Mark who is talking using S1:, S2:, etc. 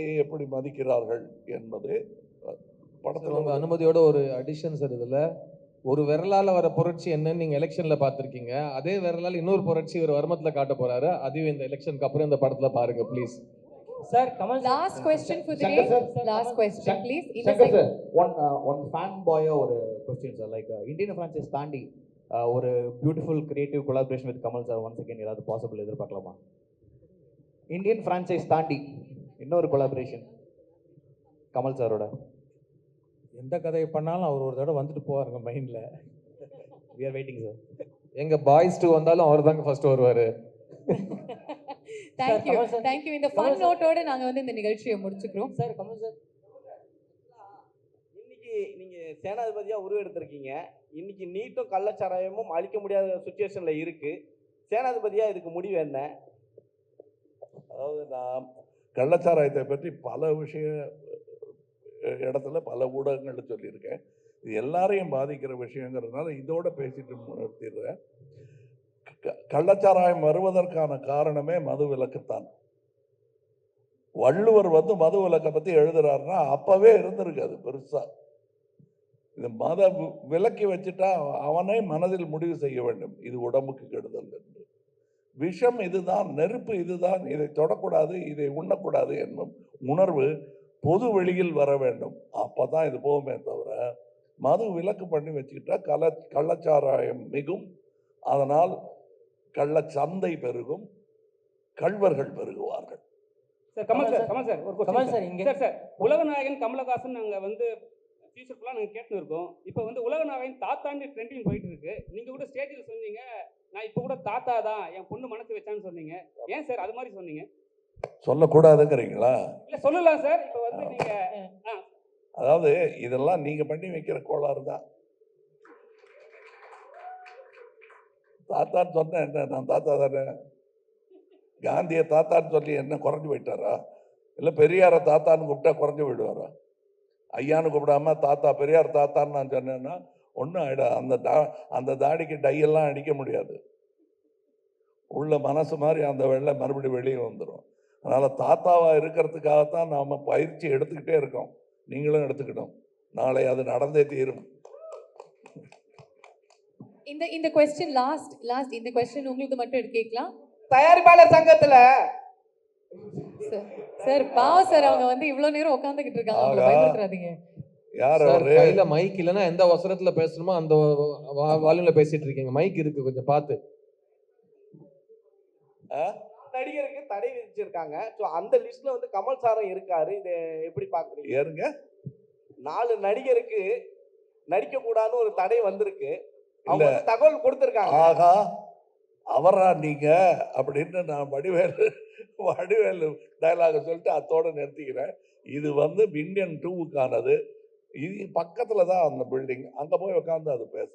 S1: கலையை எப்படி மதிக்கிறார்கள் என்பது
S2: சார்,
S1: படத்தில்
S2: உங்க அனுமதியோட ஒரு அடிஷன் சார் இதுல. ஒரு விரலால வர புரட்சி என்னன்னு நீங்க எலெக்ஷன்ல பாத்திருக்கீங்க அதே விரலால இன்னொரு புரட்சி ஒரு வருமத்துல காட்ட போறாரு. அதையும் இந்த எலெக்ஷனுக்கு அப்புறம் இந்த படத்துல பாருங்க please
S3: sir, sir,
S4: Last
S3: Kamal-
S4: question,
S5: Shank-
S4: please. In a
S5: Shankar. Sir one one fan பாயா ஒரு question sir like Indian franchise தாண்டி ஒரு beautiful creative collaboration with Kamal sir one second ஏதாவது பாசிபிள் எதிர்பார்க்கலாமா? இந்தியன் ஃப்ரான்ச்சைஸ் தாண்டி இன்னொரு collaboration Kamal சாரோட
S6: எந்த கதையை பண்ணாலும் அவர் ஒரு தடவை வந்துட்டு போவாருங்க மைண்ட்ல
S5: வி ஆர் வெயிட்டிங் சார்
S2: எங்க பாய்ஸ் டூ வந்தாலும் அவர் தாங்க ஃபர்ஸ்ட் வருவாரு.
S4: Thank you. இந்த
S3: Kamal
S4: fun
S3: sir.
S4: note ஓட நாங்க வந்து இந்த நிகழ்ச்சியை முடிச்சுக்கிறோம்.
S3: Sir, Kamal sir.
S7: இன்னைக்கு நீங்க சேனாதிபதியா உருவெடுத்திருக்கீங்க இன்னைக்கு நீட்டும் கள்ளச்சாராயமும் அழிக்க முடியாத சுச்சுவேஷன்ல இருக்கு சேனாதிபதியா இதுக்கு முடிவு என்ன
S1: அதாவது நான் கள்ளச்சாராயத்தை பற்றி பல விஷய இடத்துல பல ஊடகங்கள்ல சொல்லியிருக்கேன். இது எல்லாரையும் பாதிக்கிற விஷயங்கிறதுனால இதோட பேசிட்டு நிறுத்திடுறேன். க- கள்ளச்சாராயம் வருவதற்கான காரணமே மது விலக்குத்தான். வள்ளுவர் வந்து மது விலக்கை பற்றி எழுதுறாருன்னா அப்பவே இருந்திருக்கு அது பெருசா. இது மத விலக்கி வச்சுட்டா அவனே மனதில் முடிவு செய்ய வேண்டும். இது உடம்புக்கு கெடுதல் என்று. விஷம் இதுதான் நெருப்பு இதுதான் இதை தொடக்கூடாது இதை உண்ணக்கூடாது என்னும் உணர்வு பொது வெளியில் வர வேண்டும். அப்பதான் இது போகுமே தவிர மது விலக்கு பண்ணி வச்சுக்கிட்டா கள்ள கள்ளச்சாராயம் மிகும். அதனால் கள்ளச்சந்தை பெருகும் கள்வர்கள் பெருகுவார்கள்.
S8: Sir Kamal sir Kamal sir ஒரு
S3: கமல் சார் இங்க.
S8: சார் சார் உலகநாயகன் கமலஹாசன் நாங்கள் வந்து ஃபியூச்சர் ஃபுல்லாக நாங்கள் கேட்டுன்னு இருக்கோம். இப்போ வந்து உலகநாயகன் தாத்தாண்டி ட்ரெண்டிங் போயிட்டு இருக்கு. நீங்கள் கூட ஸ்டேஜில் சொன்னீங்க தாத்தா தான் என் பொண்ணு மனசு வச்சான்னு சொன்னீங்க. ஏன் சார் அது மாதிரி சொன்னீங்க?
S1: சொல்லக்கூடாதுங்கிறீங்களா?
S8: இல்லை சொல்லலாம் சார். இப்போ வந்து நீங்கள்
S1: அதாவது இதெல்லாம் நீங்க பண்ணி வைக்கிற கோளாறு தான். தாத்தான்னு சொன்ன என்ன நான் தாத்தா தானே? காந்தியை தாத்தான்னு சொல்லி என்ன குறைஞ்சு போயிட்டாரா? இல்லை பெரியாரை தாத்தான்னு கூப்பிட்டா குறைஞ்சு போயிடுவாரா? ஐயான்னு கூப்பிடாம தாத்தா பெரியார் தாத்தான்னு நான் சொன்னேன்னா ஒன்றும் ஆயிடா அந்த தா அந்த தாடிக்கு டையெல்லாம் அடிக்க முடியாது. உள்ள மனசு மாதிரி அந்த வெள்ளை மறுபடியும் வெளியே வந்துடும் அதனால தாத்தாவா இருக்கிறதுக்காகத்தான் நாம பயிற்சி எடுத்துக்கிட்டே இருக்கோம். நீங்களும் எடுத்துக்கிட்டோம் நாளை அது நடந்தே தீரும்.
S4: இந்த இந்த கொஸ்டின் லாஸ்ட் லாஸ்ட் இந்த கொஸ்டின் உங்களுக்கு மட்டும் கேட்கலாம்.
S7: தயாரிப்பாளர் சங்கத்துல
S4: சார் சார் பாவம் சார் அவங்க வந்து இவ்வளவு நேரம் உட்காந்துக்கிட்டு இருக்காங்க. அவங்கள
S1: ஆகா.
S4: பயமுறுத்துறாதீங்க
S1: யார்
S2: சார்
S1: அவரு?
S2: கையில மைக் இல்லைன்னா எந்த அவசரத்துல பேசணுமோ அந்த வால்யூம்ல பேசிட்டு இருக்கீங்க. மைக் இருக்கு கொஞ்சம் பார்த்து.
S7: நடிகருக்கு தடை விதிச்சிருக்காங்க. ஸோ அந்த லிஸ்ட்ல வந்து கமல் சாரும் இருக்காரு. இதை எப்படி பாக்குறீங்க
S1: ஏறுங்க
S7: நாலு நடிகருக்கு நடிக்க கூடாதுன்னு ஒரு தடை வந்திருக்கு. அவங்க. வந்து தகவல் கொடுத்திருக்காங்க.
S1: ஆகா அவரா நீங்க? அப்படின்னு நான் வடிவேலு வடிவேலு டயலாக சொல்லிட்டு அத்தோட நிறுத்திக்கிறேன். இது வந்து இந்தியன் டூவுக்கானது இது பக்கத்துல தான் அந்த பில்டிங் அங்க போய் உட்காந்து அது பேச